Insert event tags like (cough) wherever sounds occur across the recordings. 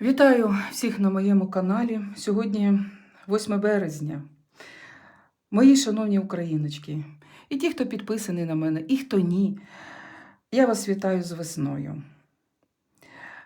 Вітаю всіх на моєму каналі. Сьогодні 8 березня. Мої шановні україночки, і ті, хто підписаний на мене, і хто ні. Я вас вітаю з весною.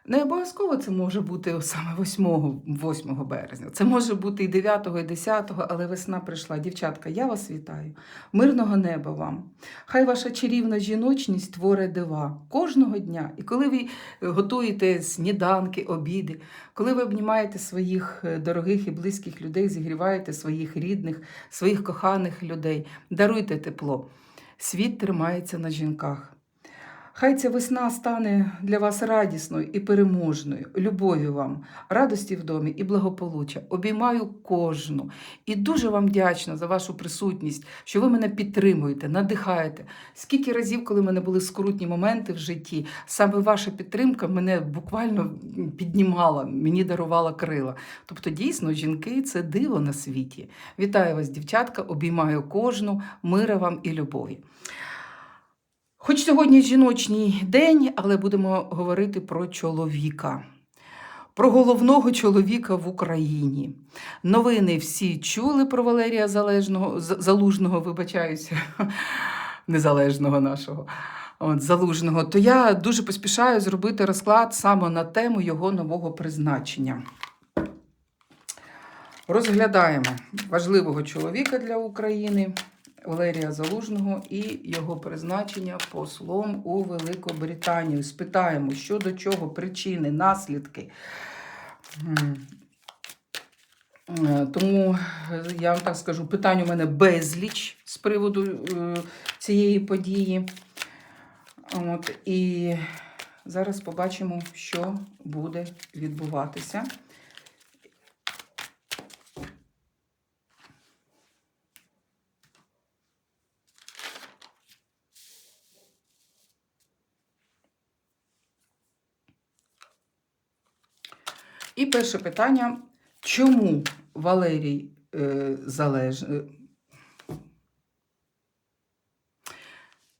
Не обов'язково це може бути саме 8, 8 березня. Це може бути і 9, і 10, але весна прийшла. Дівчатка, я вас вітаю. Мирного неба вам. Хай ваша чарівна жіночність творить дива кожного дня. І коли ви готуєте сніданки, обіди, коли ви обнімаєте своїх е, дорогих і близьких людей, зігріваєте своїх рідних, своїх коханих людей, даруйте тепло. Світ тримається на жінках. Хай ця весна стане для вас радісною і переможною, любов'ю вам, радості в домі і благополуччя. Обіймаю кожну і дуже вам вдячна за вашу присутність, що ви мене підтримуєте, надихаєте. Скільки разів, коли в мене були скрутні моменти в житті, саме ваша підтримка мене буквально піднімала, мені дарувала крила. Тобто, дійсно, жінки це диво на світі. Вітаю вас, дівчатка, обіймаю кожну, мира вам і любові. Хоч сьогодні жіночний день, але будемо говорити про чоловіка. Про головного чоловіка в Україні. Новини всі чули про Валерія Залежного, Залужного, вибачаюся, (laughs) незалежного нашого. От, залужного, то я дуже поспішаю зробити розклад саме на тему його нового призначення. Розглядаємо важливого чоловіка для України Валерія Залужного і його призначення послом у Великобританію. Спитаємо, що до чого, причини, наслідки. Е, Тому е, я вам так скажу, питань у мене безліч з приводу е, цієї події. От, і зараз побачимо, що буде відбуватися. Перше питання: чому Валерій е, залеж... е,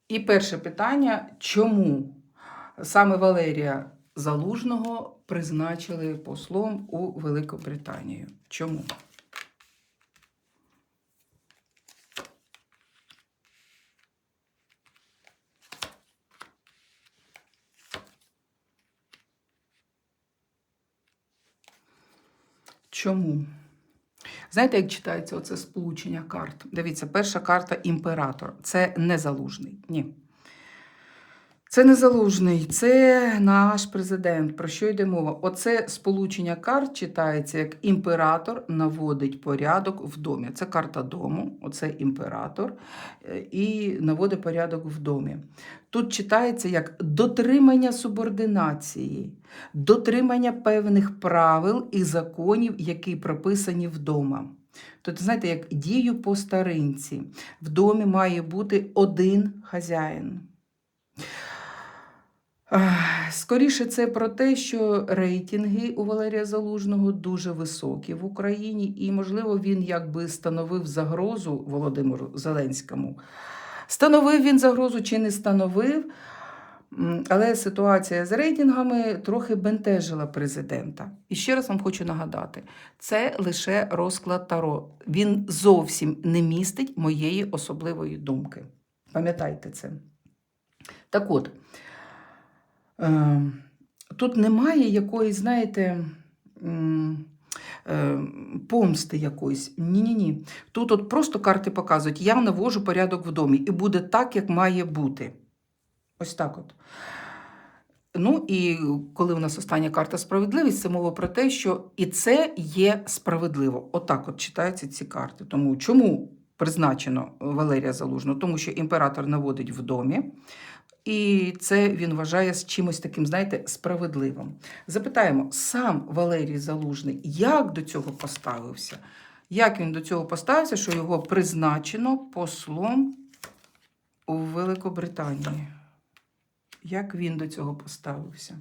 І перше питання: чому саме Валерія Залужного призначили послом у Великобританію? Чому? Чому? Знаєте, як читається оце сполучення карт? Дивіться, перша карта імператор. Це не залужний. Ні. Це не залужний, це наш президент. Про що йде мова? Оце сполучення карт читається як імператор наводить порядок в домі. Це карта дому, оце імператор, е, і наводить порядок в домі. Тут читається як дотримання субординації, дотримання певних правил і законів, які прописані вдома. Тобто, знаєте, як дію по старинці. В домі має бути один хазяїн. Скоріше це про те, що рейтинги у Валерія Залужного дуже високі в Україні, і, можливо, він якби становив загрозу Володимиру Зеленському. Становив він загрозу чи не становив, але ситуація з рейтингами трохи бентежила президента. І ще раз вам хочу нагадати: це лише розклад Таро. Він зовсім не містить моєї особливої думки. Пам'ятайте це. Так от. Е, Тут немає якоїсь, знаєте, е, помсти якоїсь. Ні-ні-ні. Тут от просто карти показують, я навожу порядок в домі, і буде так, як має бути. Ось так от. Ну і коли у нас остання карта справедливість, це мова про те, що і це є справедливо. Отак от читаються ці карти. Тому чому призначено Валерія Залужного? Тому що імператор наводить в домі. І це він вважає з чимось таким, знаєте, справедливим. Запитаємо, сам Валерій Залужний, як до цього поставився? Як він до цього поставився, що його призначено послом у Великобританії? Як він до цього поставився?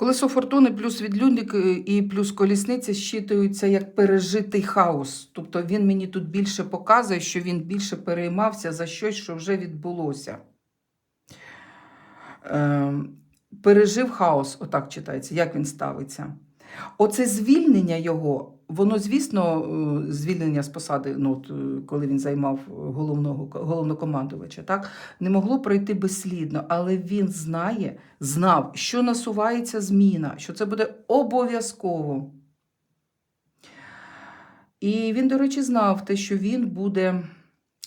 Колесо фортуни плюс відлюдник е, і плюс колісниця щитуються як пережитий хаос. Тобто він мені тут більше показує, що він більше переймався за щось, що вже відбулося. Ем, пережив хаос, отак читається, як він ставиться. Оце звільнення його, воно, звісно, е, звільнення з посади, ну, е, коли він займав головного головнокомандувача, так, не могло пройти безслідно, але він знає, знав, що насувається зміна, що це буде обов'язково. І він, до речі, знав те, що він буде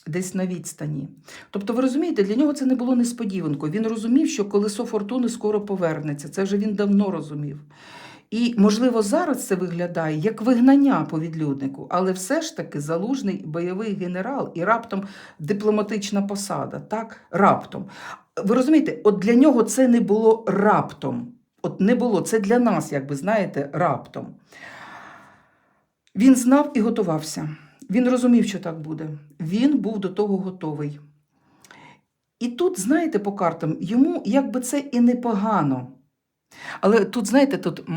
десь на відстані. Тобто, ви розумієте, для нього це не було несподіванкою. Він розумів, що колесо фортуни скоро повернеться. Це вже він давно розумів. І, можливо, зараз це виглядає як вигнання по відлюднику, але все ж таки залужний бойовий генерал і раптом дипломатична посада. Так, раптом. Ви розумієте, от для нього це не було раптом. От не було, це для нас, як ви знаєте, раптом. Він знав і готувався. Він розумів, що так буде. Він був до того готовий. І тут, знаєте, по картам, йому якби це і непогано. Але тут, знаєте, тут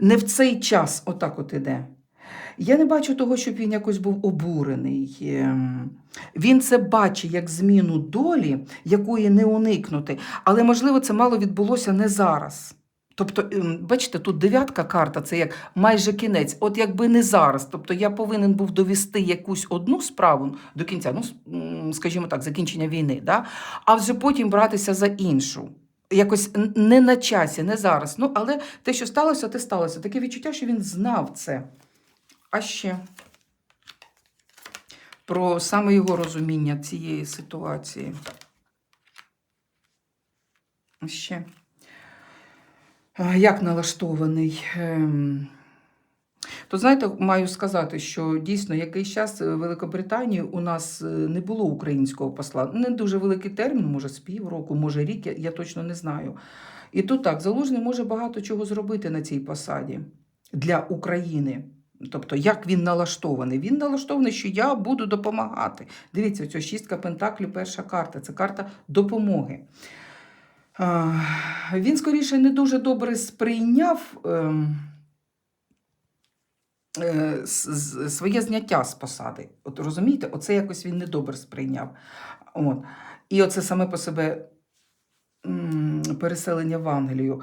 не в цей час отак от іде. Я не бачу того, щоб він якось був обурений. Ем, Він це бачить як зміну долі, якої не уникнути. Але, можливо, це мало відбулося не зараз. Тобто, ем, бачите, тут дев'ятка карта це як майже кінець. От якби не зараз. Тобто я повинен був довести якусь одну справу до кінця, ну, скажімо так, закінчення війни, да? а вже потім братися за іншу. Якось не на часі, не зараз. Ну, але те, що сталося, те сталося. Таке відчуття, що він знав це. А ще про саме його розуміння цієї ситуації. Ще. Як налаштований? То знаєте, маю сказати, що дійсно якийсь час в Великобританії у нас е, не було українського посла. Не дуже великий термін, може з півроку, може рік, я, точно не знаю. І тут так, Залужний може багато чого зробити на цій посаді для України. Тобто, як він налаштований? Він налаштований, що я буду допомагати. Дивіться, ця шістка пентаклів, перша карта це карта допомоги. Він скоріше не дуже добре сприйняв ем, е, своє зняття з посади. От розумієте, оце якось він недобре сприйняв. От. І оце саме по себе переселення в Англію.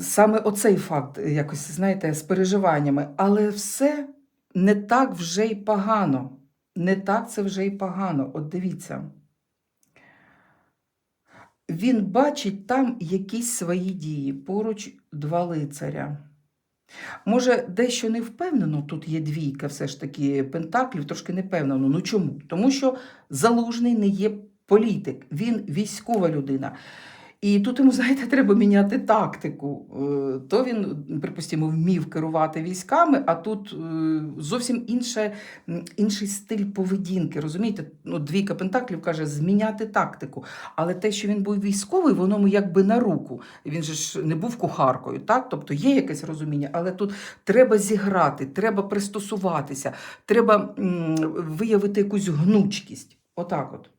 Саме оцей факт, якось, знаєте, з переживаннями. Але все не так вже й погано. Не так це вже й погано. От дивіться. Він бачить там якісь свої дії, поруч два лицаря. Може, дещо не впевнено, тут є двійка, все ж таки, пентаклів, трошки не впевнено. Ну чому? Тому що залужний не є політик, він військова людина. І тут йому, знаєте, треба міняти тактику. Е, То він, припустимо, вмів керувати військами, а тут е, зовсім інше, інший стиль поведінки. Розумієте? Ну, двійка пентаклів каже, зміняти тактику. Але те, що він був військовий, воно йому якби на руку. Він же ж не був кухаркою, так? Тобто є якесь розуміння, але тут треба зіграти, треба пристосуватися, треба виявити якусь гнучкість. Отак от.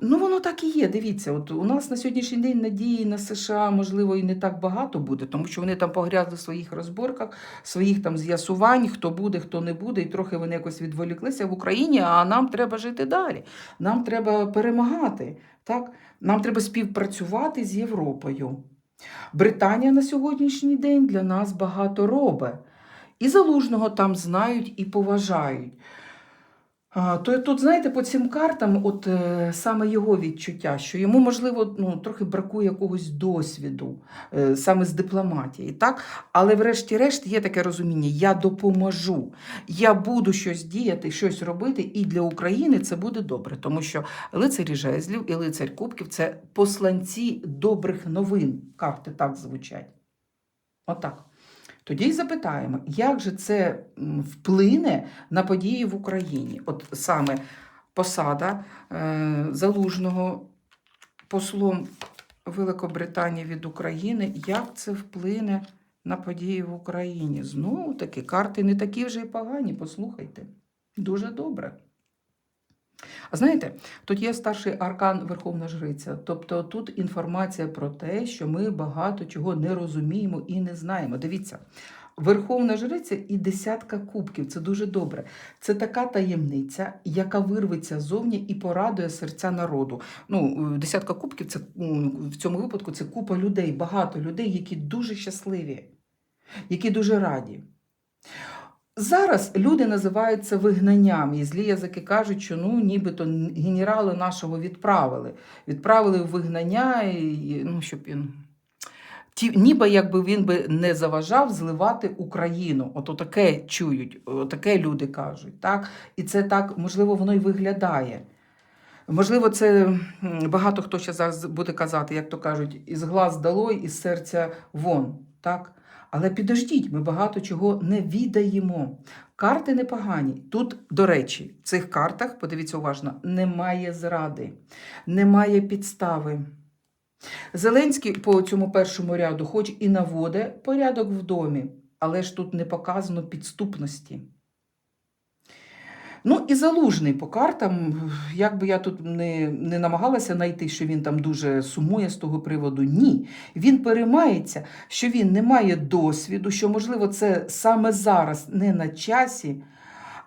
Ну, воно так і є. Дивіться, от у нас на сьогоднішній день надії на США, можливо, і не так багато буде, тому що вони там погрязли в своїх розборках, своїх там з'ясувань, хто буде, хто не буде, і трохи вони якось відволіклися в Україні, а нам треба жити далі. Нам треба перемагати. Так? Нам треба співпрацювати з Європою. Британія на сьогоднішній день для нас багато робить. І залужного там знають і поважають. То тут, знаєте, по цим картам, от е, саме його відчуття, що йому, можливо, ну, трохи бракує якогось досвіду е, саме з дипломатії. так? Але врешті-решт є таке розуміння: я допоможу, я буду щось діяти, щось робити, і для України це буде добре, тому що лицарі жезлів і лицарь кубків це посланці добрих новин. Карти так звучать. Отак. Тоді й запитаємо, як же це вплине на події в Україні? От саме посада е, залужного послом Великобританії від України, як це вплине на події в Україні? Знову таки, карти не такі вже й погані, послухайте. Дуже добре. А знаєте, тут є старший аркан Верховна Жриця. Тобто тут інформація про те, що ми багато чого не розуміємо і не знаємо. Дивіться, Верховна жриця і десятка кубків. Це дуже добре. Це така таємниця, яка вирветься зовні і порадує серця народу. Ну, десятка кубків це в цьому випадку це купа людей, багато людей, які дуже щасливі, які дуже раді. Зараз люди називають це вигнанням, і злі язики кажуть, що ну, нібито генерали нашого відправили. Відправили в вигнання, і, ну, щоб він. Ті, ніби якби він би не заважав зливати Україну. От таке чують, таке люди кажуть. Так? І це так, можливо, воно й виглядає. Можливо, це багато хто ще зараз буде казати, як то кажуть, із глаз долой, із серця вон. Так? Але підождіть, ми багато чого не віддаємо. Карти непогані. Тут, до речі, в цих картах, подивіться уважно, немає зради, немає підстави. Зеленський по цьому першому ряду, хоч і наводить порядок в домі, але ж тут не показано підступності. Ну і залужний по картам, як би я тут не, не намагалася знайти, що він там дуже сумує з того приводу, ні. Він переймається, що він не має досвіду, що, можливо, це саме зараз не на часі,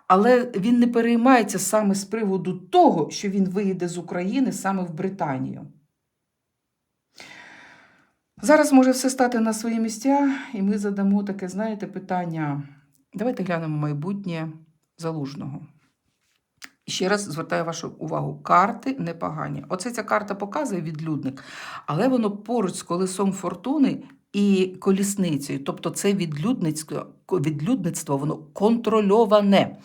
але він не переймається саме з приводу того, що він виїде з України саме в Британію. Зараз може все стати на свої місця, і ми задамо таке, знаєте, питання. Давайте глянемо майбутнє залужного. Ще раз звертаю вашу увагу: карти непогані. Оце ця карта показує відлюдник, але воно поруч з колесом фортуни і колісницею. Тобто це відлюдництво, відлюдництво воно контрольоване.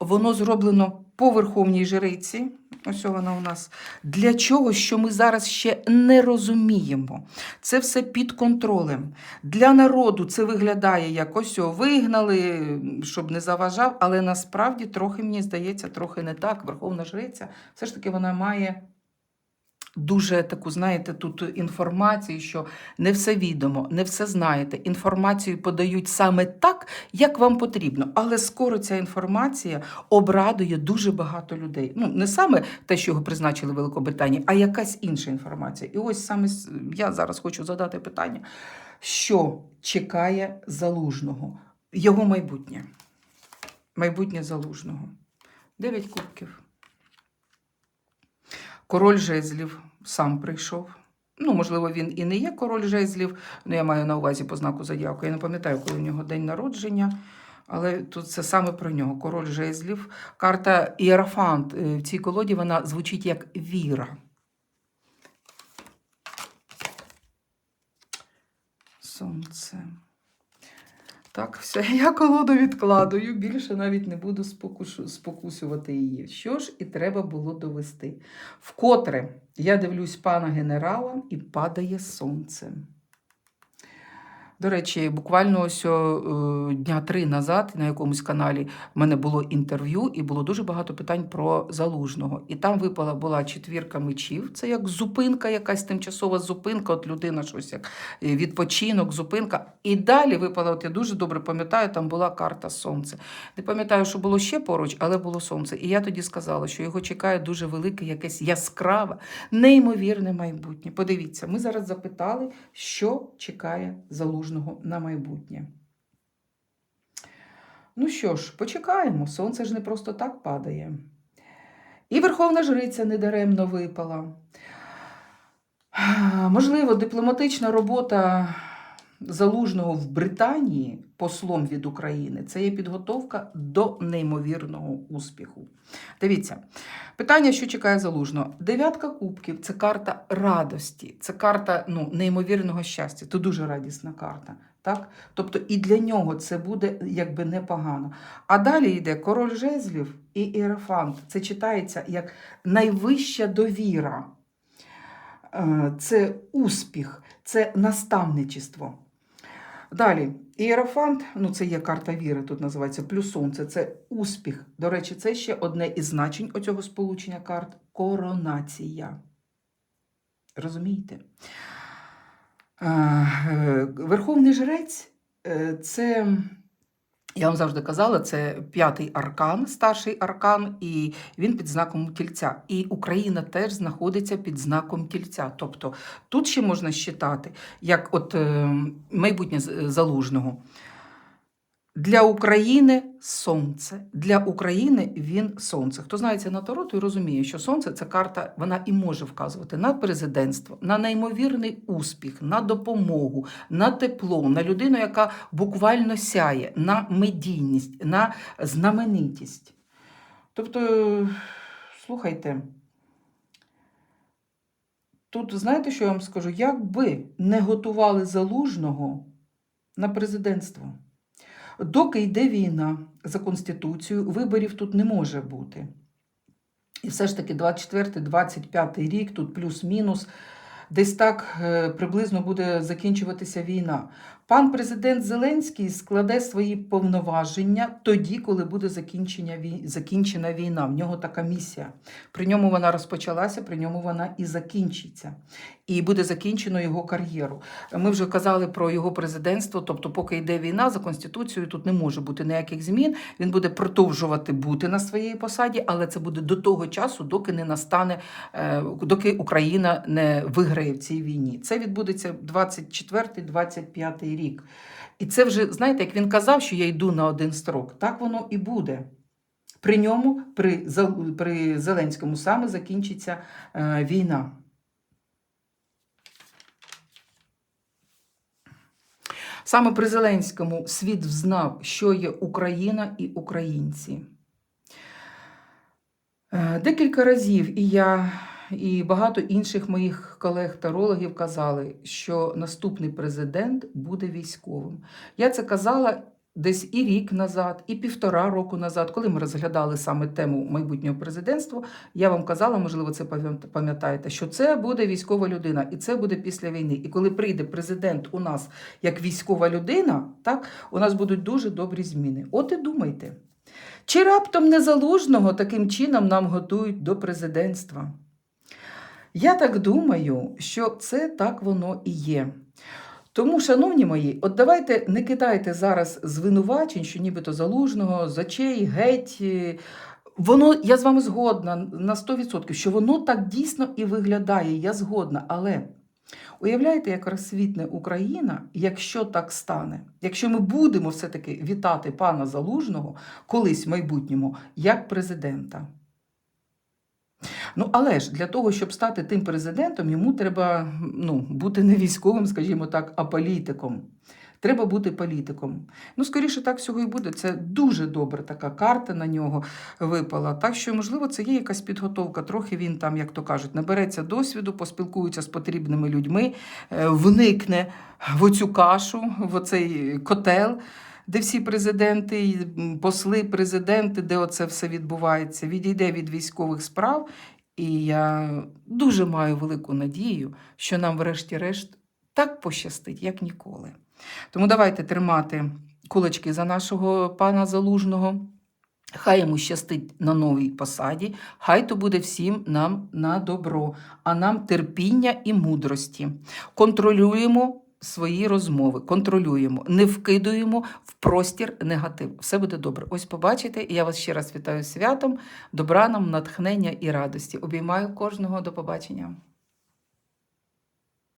Воно зроблено по верховній жриці. Ось вона у нас. Для чого, що ми зараз ще не розуміємо. Це все під контролем. Для народу це виглядає як ось вигнали, щоб не заважав, але насправді трохи, мені здається, трохи не так. Верховна жриця, все ж таки вона має дуже таку, знаєте, тут інформацію, що не все відомо, не все знаєте. Інформацію подають саме так, як вам потрібно. Але скоро ця інформація обрадує дуже багато людей. Ну, не саме те, що його призначили в Великобританії, а якась інша інформація. І ось саме я зараз хочу задати питання, що чекає залужного, його майбутнє. Майбутнє залужного. Дев'ять кубків. Король жезлів сам прийшов. Ну, можливо, він і не є король жезлів, ну я маю на увазі по знаку зодіаку. Я не пам'ятаю, коли у нього день народження, але тут це саме про нього. Король жезлів. Карта Іерафант е, в цій колоді вона звучить як віра. Сонце. Так, все, (laughs) я колоду відкладую, більше навіть не буду спокусувати її. Що ж і треба було довести. Вкотре я дивлюсь пана генерала і падає сонце. До речі, буквально ось е, дня три назад на якомусь каналі в мене було інтерв'ю, і було дуже багато питань про залужного. І там випала була четвірка мечів. Це як зупинка, якась тимчасова зупинка, от людина щось як е, відпочинок, зупинка. І далі випала, от я дуже добре пам'ятаю, там була карта сонце. Не пам'ятаю, що було ще поруч, але було сонце. І я тоді сказала, що його чекає дуже велике, якесь яскраве, неймовірне майбутнє. Подивіться, ми зараз запитали, що чекає залужного на майбутнє. Ну що ж, почекаємо. Сонце ж не просто так падає. І Верховна Жриця недаремно випала. Можливо, дипломатична робота залужного в Британії послом від України це є підготовка до неймовірного успіху. Дивіться, питання, що чекає залужного. Дев'ятка кубків це карта радості, це карта ну, неймовірного щастя. Це дуже радісна карта. Так? Тобто і для нього це буде якби непогано. А далі йде король жезлів і іерафант. Це читається як найвища довіра. Е, Це успіх, це наставничество. Далі, іерофант, ну це є карта віри, тут називається плюс сонце, це успіх. До речі, це ще одне із значень оцього сполучення карт коронація. Розумієте? Е, е, Верховний жрець е, це, я вам завжди казала, це п'ятий аркан, старший аркан, і він під знаком тільця. І Україна теж знаходиться під знаком тільця. Тобто тут ще можна считати, як от е, майбутнє залужного. Для України сонце. Для України він сонце. Хто знається на Таро, той розуміє, що сонце це карта, вона і може вказувати на президентство, на неймовірний успіх, на допомогу, на тепло, на людину, яка буквально сяє, на медійність, на знаменитість. Тобто, слухайте. Тут знаєте, що я вам скажу? Якби не готували залужного на президентство, доки йде війна за Конституцією, виборів тут не може бути. І все ж таки 24-25 рік, тут плюс-мінус, десь так е, приблизно буде закінчуватися війна. Пан президент Зеленський складе свої повноваження тоді, коли буде закінчення закінчена війна. В нього така місія. При ньому вона розпочалася, при ньому вона і закінчиться. І буде закінчено його кар'єру. Ми вже казали про його президентство, тобто, поки йде війна за конституцією, тут не може бути ніяких змін. Він буде продовжувати бути на своїй посаді, але це буде до того часу, доки не настане, е, доки Україна не виграє в цій війні. Це відбудеться 24-25 рік. І це вже, знаєте, як він казав, що я йду на один строк, так воно і буде. При ньому, при, при Зеленському саме закінчиться е, війна. Саме при Зеленському світ взнав, що є Україна і українці. Е, Декілька разів і я, і багато інших моїх колег-тарологів казали, що наступний президент буде військовим. Я це казала десь і рік назад, і півтора року назад, коли ми розглядали саме тему майбутнього президентства. Я вам казала, можливо, це пам'ятаєте, що це буде військова людина, і це буде після війни. І коли прийде президент у нас як військова людина, так у нас будуть дуже добрі зміни. От і думайте. Чи раптом незалужного таким чином нам готують до президентства? Я так думаю, що це так воно і є. Тому, шановні мої, от давайте не кидайте зараз звинувачень, що нібито залужного, з очей, геть. е, Воно, я з вами згодна на 100%, що воно так дійсно і виглядає. Я згодна. Але уявляєте, як розсвітне Україна, якщо так стане? Якщо ми будемо все-таки вітати пана Залужного колись в майбутньому як президента. Ну, але ж для того, щоб стати тим президентом, йому треба ну, бути не військовим, скажімо так, а політиком. Треба бути політиком. Ну, скоріше, так всього і буде. Це дуже добра така карта на нього випала. Так що, можливо, це є якась підготовка. Трохи він там, як то кажуть, набереться досвіду, поспілкується з потрібними людьми, е, вникне в оцю кашу, в оцей котел. Де всі президенти, посли, президенти, де оце все відбувається, відійде від військових справ. І я дуже маю велику надію, що нам, врешті-решт, так пощастить, як ніколи. Тому давайте тримати кулачки за нашого пана Залужного. Хай йому щастить на новій посаді, хай то буде всім нам на добро, а нам терпіння і мудрості. Контролюємо свої розмови, контролюємо, не вкидуємо в простір негатив. Все буде добре. Ось побачите, і я вас ще раз вітаю святом, добра нам, натхнення і радості. Обіймаю кожного до побачення.